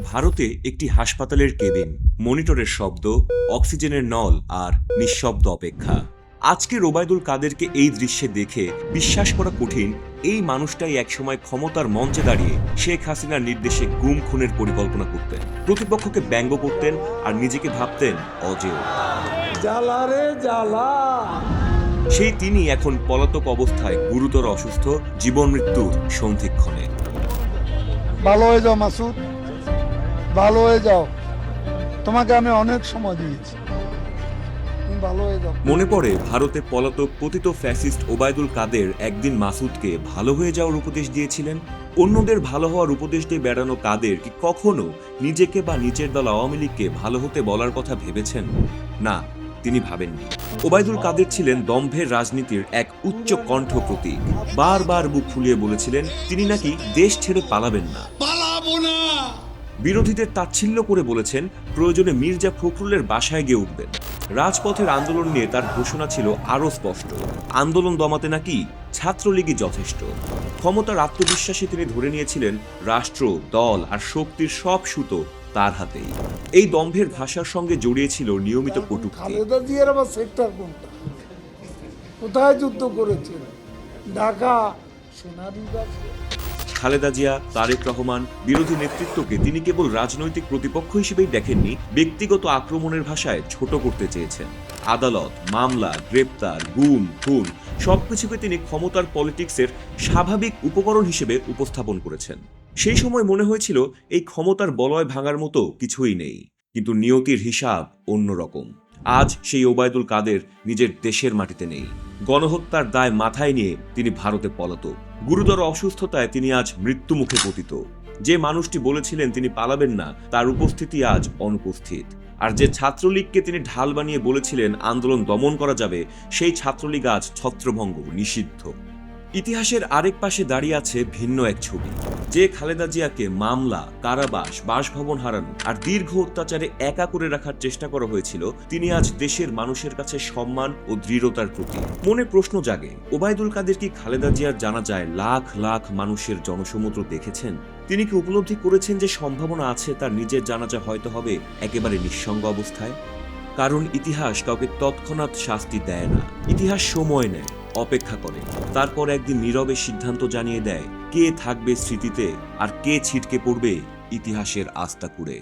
ভারতে একটি হাসপাতালের কেবিন মনিটরের শব্দ অক্সিজেনের নল আর নিঃশব্দ অপেক্ষা। আজকের ওবায়দুল কাদেরকে এই দৃশ্যে দেখে বিশ্বাস করা কঠিন এই মানুষটাই একসময় ক্ষমতার মঞ্চে দাঁড়িয়ে শেখ হাসিনার নির্দেশে গুম খুনের পরিকল্পনা করতেন। প্রতিপক্ষকে ব্যঙ্গ করতেন আর নিজেকে ভাবতেন অজেয়। জ্বালা রে জ্বালা। সেই তিনি এখন পলাতক অবস্থায় গুরুতর অসুস্থ জীবন মৃত্যুর সন্ধিক্ষণে। ভালো হয়ে যাও মাসুদ। ভালো হয়ে যাও। তোমাকে আমি অনেক সময় দিয়েছি। মনে পড়ে ভারতে পলাতক পতিত ফ্যাসিস্ট ওবায়দুল কাদের একদিন মাসুদকে ভালো হয়ে যাওয়ার উপদেশ দিয়েছিলেন? অন্যদের ভালো হওয়ার উপদেশ দিয়ে বেড়ানো কাদের কি কখনো নিজেকে বা নিজের দল আওয়ামী লীগকে ভালো হতে বলার কথা ভেবেছেন? না, তিনি ভাবেননি। ওবায়দুল কাদের ছিলেন দম্ভের রাজনীতির এক উচ্চ কণ্ঠ প্রতীক। বারবার বুক ফুলিয়ে বলেছিলেন, তিনি নাকি দেশ ছেড়ে পালাবেন না। বিরোধীদের তাচ্ছিল্য করে বলেছেন, প্রয়োজনে মির্জা ফখরুলের বাসায় গিয়ে উঠবেন। রাজপথের আন্দোলন নিয়ে তার ঘোষণা ছিল আরও স্পষ্ট। আন্দোলন দমাতে নাকি ছাত্রলীগই যথেষ্ট। ক্ষমতার আত্মবিশ্বাসে তিনি ধরে নিয়েছিলেন, রাষ্ট্র, দল আর শক্তির সব সুতো তার হাতেই। এই দম্ভের ভাষার সঙ্গে জড়িয়েছিল নিয়মিত কটূক্তি। কোথায় যুদ্ধ করেছিল ঢাকা সোনারীবাগে খালেদা জিয়া, তারেক রহমান বিরোধী নেতৃত্বকে তিনি কেবল রাজনৈতিক প্রতিপক্ষ হিসেবেই দেখেননি, ব্যক্তিগত আক্রমণের ভাষায় ছোট করতে চেয়েছেন। আদালত, মামলা, গ্রেপ্তার, গুম, খুন সবকিছুকে তিনি ক্ষমতার পলিটিক্সের স্বাভাবিক উপকরণ হিসেবে উপস্থাপন করেছেন। সেই সময় মনে হয়েছিল এই ক্ষমতার বলয় ভাঙার মতো কিছুই নেই, কিন্তু নিয়তির হিসাব অন্যরকম আজ সেই ওবায়দুল কাদের নিজের দেশের মাটিতে নেই। গণহত্যার দায় মাথায় নিয়ে তিনি ভারতে পলাতক। গুরুতর অসুস্থতায় তিনি আজ মৃত্যুমুখে পতিত। যে মানুষটি বলেছিলেন তিনি পালাবেন না, তার উপস্থিতি আজ অনুপস্থিত। আর যে ছাত্রলীগকে তিনি ঢাল বানিয়ে বলেছিলেন আন্দোলন দমন করা যাবে, সেই ছাত্রলীগ আজ ছত্রভঙ্গ, নিষিদ্ধ। ইতিহাসের আরেক পাশে দাঁড়িয়ে আছে ভিন্ন এক ছবি, যে খালেদা জিয়াকে মামলা, কারাবাস, বাসভবন হারানো আর দীর্ঘ অত্যাচারে একা করে রাখার চেষ্টা করা হয়েছিল, তিনি আজ দেশের মানুষের কাছে সম্মান ও দৃঢ়তার প্রতীক। মনে প্রশ্ন জাগে, ওবায়দুল কাদের কি খালেদা জিয়ার জানা যায় লাখ লাখ মানুষের জনসমুদ্র দেখেছেন? তিনি কি উপলব্ধি করেছেন যে সম্ভাবনা আছে তার নিজের জানাজা হয়তো হবে একেবারে নিঃসঙ্গ অবস্থায়? কারণ ইতিহাস কাউকে তৎক্ষণাৎ শাস্তি দেয় না, ইতিহাস সময় নেয়। অপেক্ষা করে। তারপর একদিন নীরবে সিদ্ধান্ত জানিয়ে দেয়, কে থাকবে স্মৃতিতে আর কে ছিটকে পড়বে ইতিহাসের আস্থা কুড়ে